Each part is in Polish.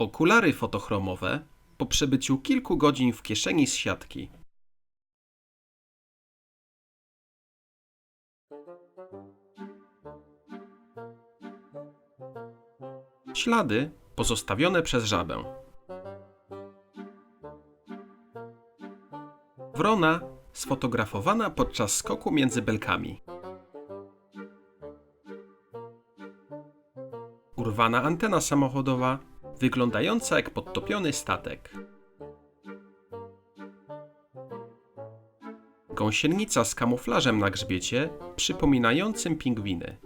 Okulary fotochromowe po przebyciu kilku godzin w kieszeni z siatki. Ślady pozostawione przez żabę. Wrona sfotografowana podczas skoku między belkami. Urwana antena samochodowa, wyglądająca jak podtopiony statek. Gąsienica z kamuflażem na grzbiecie, przypominającym pingwiny.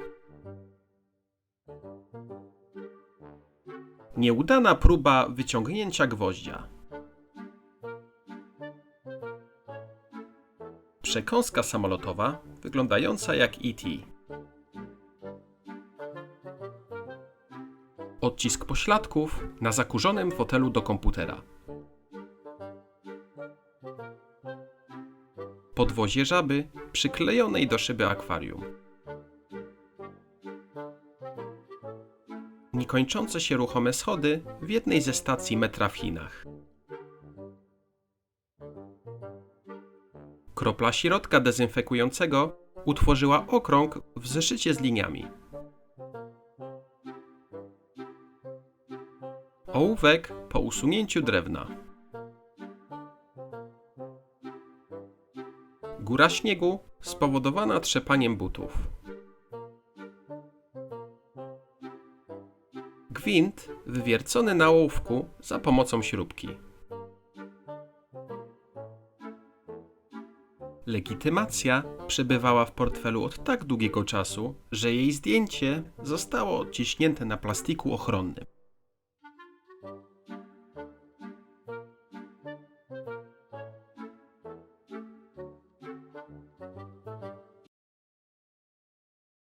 Nieudana próba wyciągnięcia gwoździa. Przekąska samolotowa, wyglądająca jak E.T. Odcisk pośladków na zakurzonym fotelu do komputera. Podwozie żaby przyklejonej do szyby akwarium. Niekończące się ruchome schody w jednej ze stacji metra w Chinach. Kropla środka dezynfekującego utworzyła okrąg w zeszycie z liniami. Ołówek po usunięciu drewna. Góra śniegu spowodowana trzepaniem butów. Gwint wywiercony na ołówku za pomocą śrubki. Legitymacja przebywała w portfelu od tak długiego czasu, że jej zdjęcie zostało odciśnięte na plastiku ochronnym.